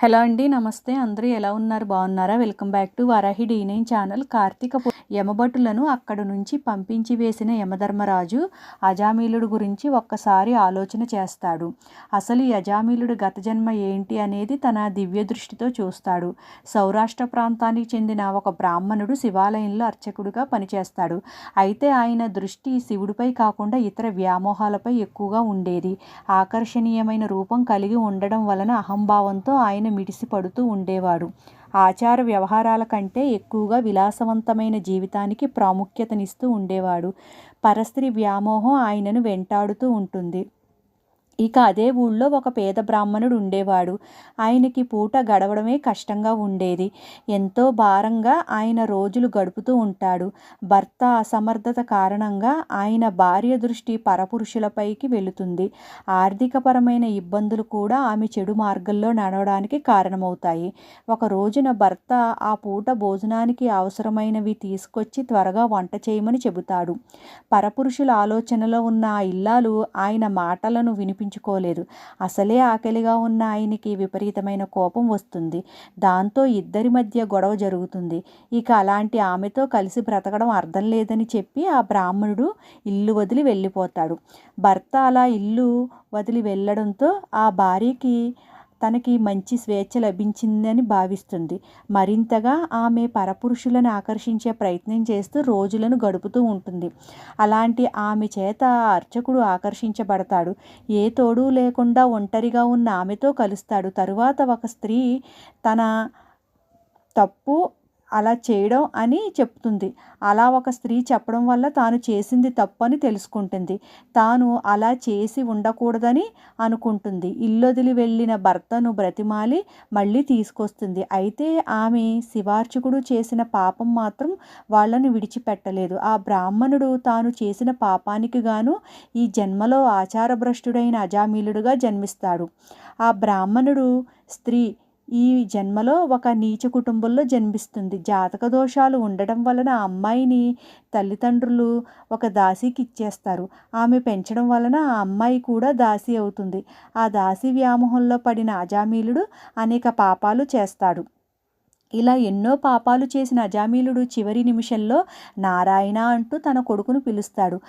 Hello అండి నమస్తే. అందరూ ఎలా ఉన్నారు? బాగున్నారా? Welcome back to Varahi D nine channel. Karthika యమభటులను అక్కడ నుంచి పంపించి వేసిన యమధర్మరాజు అజామీలుడు గురించి ఒక్కసారి ఆలోచన చేస్తాడు. అసలు ఈ అజామీలుడు గత జన్మ ఏంటి అనేది తన దివ్య దృష్టితో చూస్తాడు. సౌరాష్ట్ర ప్రాంతానికి చెందిన ఒక బ్రాహ్మణుడు శివాలయంలో అర్చకుడుగా పనిచేస్తాడు. అయితే ఆయన దృష్టి శివుడిపై కాకుండా ఇతర వ్యామోహాలపై ఎక్కువగా ఉండేది. ఆకర్షణీయమైన రూపం కలిగి ఉండడం వలన అహంభావంతో ఆయన మిడిసి పడుతూ ఉండేవాడు. ఆచార వ్యవహారాల కంటే ఎక్కువగా విలాసవంతమైన జీవితానికి ప్రాముఖ్యతనిస్తూ ఉండేవాడు. పరస్త్రీ వ్యామోహం ఆయనను వెంటాడుతూ ఉంటుంది. ఇక అదే ఊళ్ళో ఒక పేద బ్రాహ్మణుడు ఉండేవాడు. ఆయనకి పూట గడవడమే కష్టంగా ఉండేది. ఎంతో భారంగా ఆయన రోజులు గడుపుతూ ఉంటాడు. భర్త అసమర్థత కారణంగా ఆయన భార్య దృష్టి పరపురుషులపైకి వెళుతుంది. ఆర్థికపరమైన ఇబ్బందులు కూడా ఆమె చెడు మార్గంలో నడవడానికి కారణమవుతాయి. ఒక రోజున భర్త ఆ పూట భోజనానికి అవసరమైనవి తీసుకొచ్చి త్వరగా వంట చేయమని చెబుతాడు. పరపురుషుల ఆలోచనలో ఉన్న ఆ ఇల్లాలు ఆయన మాటలను విని తప్పించుకోలేదు అసలే ఆకలిగా ఉన్న ఆయనకి విపరీతమైన కోపం వస్తుంది. దాంతో ఇద్దరి మధ్య గొడవ జరుగుతుంది. ఇక అలాంటి ఆమెతో కలిసి బ్రతకడం అర్థం లేదని చెప్పి ఆ బ్రాహ్మణుడు ఇల్లు వదిలి వెళ్ళిపోతాడు. భర్త అలా ఇల్లు వదిలి వెళ్ళడంతో ఆ భార్యకి తనకి మంచి స్వేచ్ఛ లభించిందని భావిస్తుంది. మరింతగా ఆమె పరపురుషులను ఆకర్షించే ప్రయత్నం చేస్తూ రోజులను గడుపుతూ ఉంటుంది. అలాంటి ఆమె చేత అర్చకుడు ఆకర్షించబడతాడు. ఏ తోడు లేకుండా ఒంటరిగా ఉన్న ఆమెతో కలుస్తాడు. తరువాత ఒక స్త్రీ తన తప్పు అలా చేయడం అని చెప్తుంది. అలా ఒక స్త్రీ చెప్పడం వల్ల తాను చేసింది తప్పని తెలుసుకుంటుంది. తాను అలా చేసి ఉండకూడదని అనుకుంటుంది. ఇల్లొదిలి వెళ్ళిన భర్తను బ్రతిమాలి మళ్ళీ తీసుకొస్తుంది. అయితే ఆమె శివార్చకుడు చేసిన పాపం మాత్రం వాళ్ళని విడిచిపెట్టలేదు. ఆ బ్రాహ్మణుడు తాను చేసిన పాపానికి గాను ఈ జన్మలో ఆచారభ్రష్టుడైన అజామీలుడుగా జన్మిస్తాడు. ఆ బ్రాహ్మణుడు స్త్రీ ఈ జన్మలో ఒక నీచ కుటుంబంలో జన్మిస్తుంది. జాతక దోషాలు ఉండడం వలన ఆ అమ్మాయిని తల్లిదండ్రులు ఒక దాసికి ఇచ్చేస్తారు. ఆమె పెంచడం వలన ఆ అమ్మాయి కూడా దాసి అవుతుంది. ఆ దాసి వ్యామోహంలో పడిన అజామీలుడు అనేక పాపాలు చేస్తాడు. ఇలా ఎన్నో పాపాలు చేసిన అజామీలుడు చివరి నిమిషంలో నారాయణ అంటూ తన కొడుకును పిలుస్తాడు.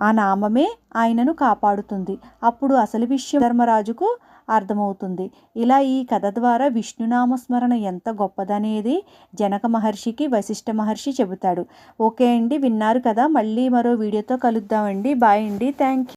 ఆ నామమే ఆయనను కాపాడుతుంది. అప్పుడు అసలు విషయం ధర్మరాజుకు అర్థమవుతుంది. ఇలా ఈ కథ ద్వారా విష్ణునామస్మరణ ఎంత గొప్పదనేది జనక మహర్షికి వశిష్ఠ మహర్షి చెబుతాడు. ఓకే అండి విన్నారు కదా. మళ్ళీ మరో వీడియోతో కలుద్దామండి. బాయ్ అండి. Thank you